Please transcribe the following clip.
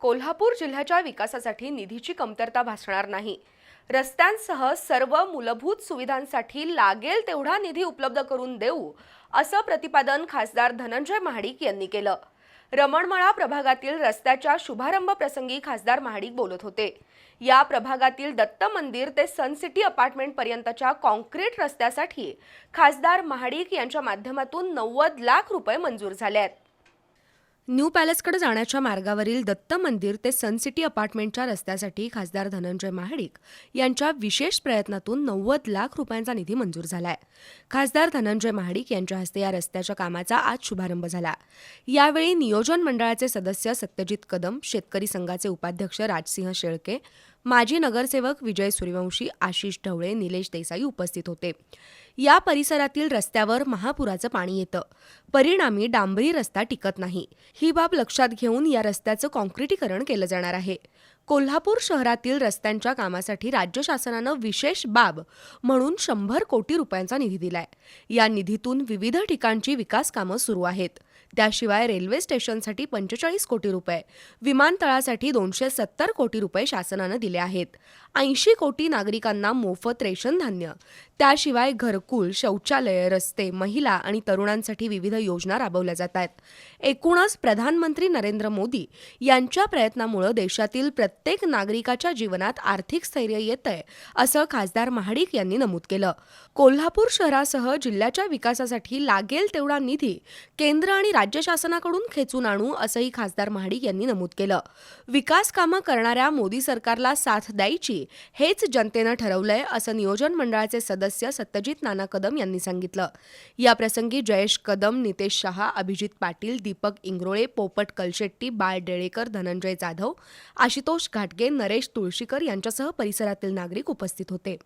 कोल्हापूर जिल्ह्याच्या विकासासाठी निधीची कमतरता भासणार नाही. रस्त्यांसह सर्व मूलभूत सुविधांसाठी लागेल तेवढा निधी उपलब्ध करून देऊ असं प्रतिपादन खासदार धनंजय महाडिक यांनी केलं. रमणमळा प्रभागातील रस्त्याच्या शुभारंभ प्रसंगी खासदार महाडिक बोलत होते. या प्रभागातील दत्त मंदिर ते सन सिटी अपार्टमेंट पर्यंतच्या कॉन्क्रीट रस्त्यासाठी खासदार महाडिक यांच्या माध्यमातून नव्वद लाख रुपये मंजूर झाले आहेत. न्यू पॅलेसकडे जाण्याच्या मार्गावरील दत्त मंदिर ते सनसिटी अपार्टमेंटच्या रस्त्यासाठी खासदार धनंजय महाडिक यांच्या विशेष प्रयत्नातून नव्वद लाख रुपयांचा निधी मंजूर झालाय. खासदार धनंजय महाडिक यांच्या हस्ते या रस्त्याच्या कामाचा आज शुभारंभ झाला. यावेळी नियोजन मंडळाचे सदस्य सत्यजित कदम शेतकरी संघाचे उपाध्यक्ष राजसिंह शेळके माजी नगरसेवक विजय सूर्यवंशी आशिष ढवळे निलेश देसाई उपस्थित होते. या परिसरातील रस्त्यावर महापुराचं पाणी येतं. परिणामी डांबरी रस्ता टिकत नाही. ही बाब लक्षात घेऊन या रस्त्याचं कॉन्क्रिटीकरण केलं जाणार आहे. कोल्हापूर शहरातील रस्त्यांच्या कामासाठी राज्य शासनानं विशेष बाब म्हणून शंभर कोटी रुपयांचा निधी दिलाय. या निधीतून विविध ठिकाणची विकास कामं सुरू आहेत. त्याशिवाय रेल्वे स्टेशनसाठी पंचेचाळीस कोटी रुपये विमानतळासाठी दोनशे सत्तर कोटी रुपये शासनानं दिले आहेत. ऐंशी कोटी नागरिकांना मोफत रेशन धान्य. त्याशिवाय घरकुल शौचालय रस्ते महिला आणि तरुणांसाठी विविध योजना राबवल्या जात आहेत. एकूणच प्रधानमंत्री नरेंद्र मोदी यांच्या प्रयत्नामुळे देशातील प्रत्येक प्रत्येक नागरिकाच्या जीवनात आर्थिक स्थैर्य येतंय असं खासदार महाडिक यांनी नमूद केलं. कोल्हापूर शहरासह जिल्ह्याच्या विकासासाठी लागेल तेवढा निधी केंद्र आणि राज्य शासनाकडून खेचून आणू असंही खासदार महाडिक यांनी नमूद केलं. विकास कामं करणाऱ्या मोदी सरकारला साथ द्यायची हेच जनतेनं ठरवलंय असं नियोजन मंडळाचे सदस्य सत्यजित नाना कदम यांनी सांगितलं. याप्रसंगी जयेश कदम नितेश शहा अभिजित पाटील दीपक इंगरोळे पोपट कलशेट्टी बाळ डेळेकर धनंजय जाधव आशुतोष घाटगे नरेश तुळशीकर यांच्यासह परिसरातील नागरिक उपस्थित होते.